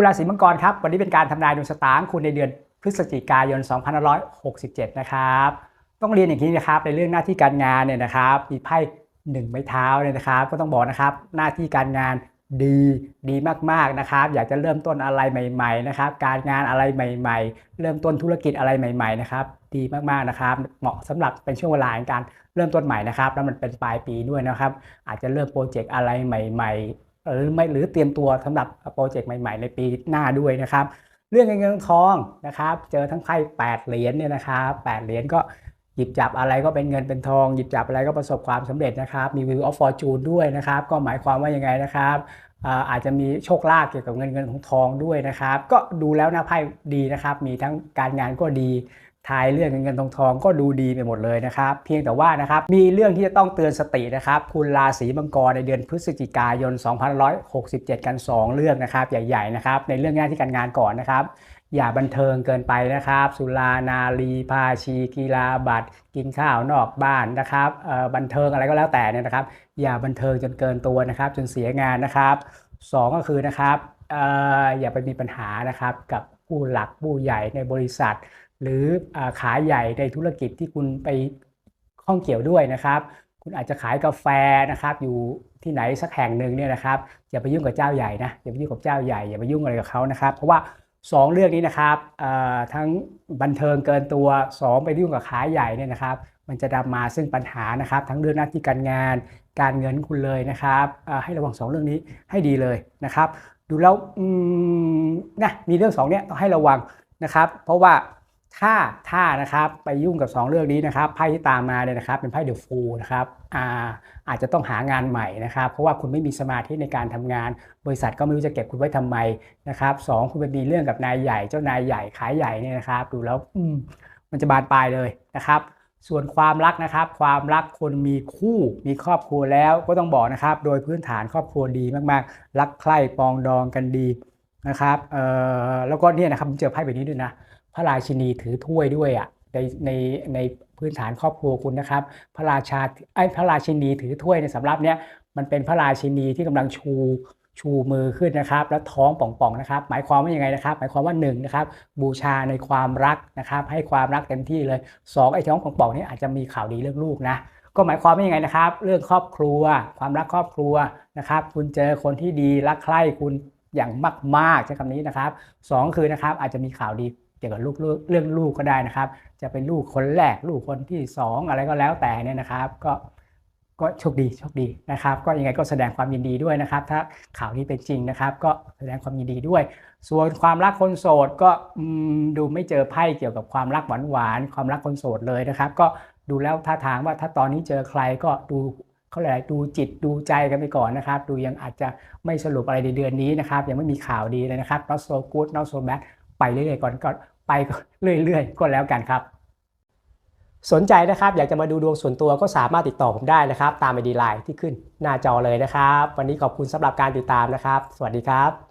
คุณราศีมังกรครับ วันนี้เป็นการทำนายดวงชะตาของคุณในเดือนพฤศจิกายน 2567 นะครับ ต้องเรียนอย่างนี้นะครับ ในเรื่องหน้าที่การงานเนี่ยนะครับ มีไพ่หนึ่งไม้เท้าเนี่ยนะครับ ก็ต้องบอกนะครับ หน้าที่การงานดีดีมากๆนะครับ อยากจะเริ่มต้นอะไรใหม่ ๆ นะครับ การงานอะไรใหม่ ๆ เริ่มต้นธุรกิจอะไรใหม่ ๆ นะครับ ดีมากๆนะครับ เหมาะสำหรับเป็นช่วงเวลาในการเริ่มต้นใหม่นะครับ แล้วมันเป็นปลายปีด้วยนะครับ อาจจะเริ่มโปรเจกต์อะไรใหม่ ๆ หรือไม่หรือเตรียมตัวสำหรับโปรเจกต์ใหม่ ๆ ในปีหน้าด้วยนะครับ เรื่องเงินเงินทองนะครับ เจอทั้งไพ่8เหรียญเนี่ยนะครับ8เหรียญก็หยิบจับอะไรก็เป็นเงินเป็นทอง หยิบจับอะไรก็ประสบความสำเร็จนะครับมี Wheel of Fortune ด้วยนะครับ ก็หมายความว่ายังไงนะครับอาจจะมีโชคลาภเกี่ยวกับเงินเงินทองทองด้วยนะครับ ก็ดูแล้วนะไพ่ดีนะครับ มีทั้งการงานก็ดี ทายเรื่องเงินเงินทองทองก็ดูดีไปหมดเลยนะครับ เพียงแต่ว่านะครับมีเรื่องที่จะต้องเตือนสตินะครับคุณราศีมังกรในเดือนพฤศจิกายน 2567 กัน 2 เรื่องนะครับใหญ่ๆนะครับในเรื่องหน้าที่การงานก่อนนะครับอย่าบันเทิงเกินไปนะครับ สุรานารีพาชี กีฬาบัตร กินข้าวนอกบ้านนะครับเออบันเทิงอะไรก็แล้วแต่เนี่ยนะครับ อย่าบันเทิงจนเกินตัวนะครับ จนเสียงานนะครับสองก็คือนะครับเอออย่าไปมีปัญหานะครับกับผู้หลักผู้ใหญ่ในบริษัท หรืออาขาใหญ่ในธุรกิจที่คุณไปข้องเกี่ยวด้วยนะครับ คุณอาจจะขายกาแฟนะครับ อยู่ที่ไหนสักแห่งหนึ่งเนี่ยนะครับอย่าไปยุ่งกับเจ้าใหญ่นะอย่าไปยุ่งกับเจ้าใหญ่อย่าไปยุ่งอะไรกับเขานะครับ เพราะว่าสองเรื่องนี้นะครับทั้งบันเทิงเกินตัวสองไปยุ่งกับขาใหญ่เนี่ยนะครับ มันจะนำมาซึ่งปัญหานะครับ ทั้งเรื่องหน้าที่การงาน การเงินคุณเลยนะครับให้ระวังสองเรื่องนี้ให้ดีเลยนะครับ ดูแล้วนะมีเรื่องสองเนี้ยต้องให้ระวังนะครับ เพราะว่า ถ้าถ้านะครับไปยุ่งกับ 2 เรื่องนี้นะครับไพ่ที่ตามมาเนี่ยนะครับเป็นไพ่เดอะฟูลนะครับอ่าอาจจะต้องหางานใหม่นะครับเพราะว่าคุณไม่มีสมาธิในการทำงาน บริษัทก็ไม่รู้จะเก็บคุณไว้ทำไมนะครับสองคุณไปมีเรื่องกับนายใหญ่เจ้านายใหญ่ขายใหญ่เนี่ยนะครับดูแล้วอมมันจะบานปลายเลยนะครับส่วนความรักนะครับ ความรักคนมีคู่มีครอบครัวแล้วก็ต้องบอกนะครับ โดยพื้นฐานครอบครัวดีมากๆ รักใคร่ปองดองกันดีนะครับเอ่อแล้วก็เนี่ยนะครับผมเจอไพ่แบบนี้ด้วยนะ พระราชินีถือถ้วยด้วยอะในในในพื้นฐานครอบครัวคุณนะครับ พระราชาไอ้พระราชินีถือถ้วยในสำรับเนี้ยมันเป็นพระราชินีที่กำลังชูชูมือขึ้นนะครับ แล้วท้องป่องๆนะครับ หมายความว่ายังไงนะครับ หมายความว่าหนึ่งนะครับบูชาในความรักนะครับ ให้ความรักเต็มที่เลยสองไอ้ท้องป่องๆนี่อาจจะมีข่าวดีเรื่องลูกนะก็หมายความว่ายังไงนะครับ เรื่องครอบครัว ความรักครอบครัวนะครับ คุณเจอคนที่ดีรักใคร่คุณอย่างมากๆใช้คำนี้นะครับสองคือนะครับอาจจะมีข่าวดี เกี่ยวกับลูกเรื่องลูกก็ได้นะครับ จะเป็นลูกคนแรกลูกคนที่สองอะไรก็แล้วแต่เนี่ยนะครับ ก็ก็โชคดีโชคดีนะครับ ก็ยังไงก็แสดงความยินดีด้วยนะครับ ถ้าข่าวนี้เป็นจริงนะครับ ก็แสดงความยินดีด้วย ส่วนความรักคนโสดก็ดูไม่เจอไพ่เกี่ยวกับความรักหวานๆความรักคนโสดเลยนะครับ ก็ดูแล้วท่าทางว่าถ้าตอนนี้เจอใครก็ดูเขาเรียกอะไรดูจิตดูใจกันไปก่อนนะครับ ดูยังอาจจะไม่สรุปอะไรในเดือนนี้นะครับ ยังไม่มีข่าวดีเลยนะครับ not so good not so bad ไปเรื่อยๆก่อนก็ไปเรื่อยๆก็แล้วกันครับ สนใจนะครับ อยากจะมาดูดวงส่วนตัวก็สามารถติดต่อผมได้นะครับ ตามไอดีไลน์ที่ขึ้นหน้าจอเลยนะครับ วันนี้ขอบคุณสำหรับการติดตามนะครับ สวัสดีครับ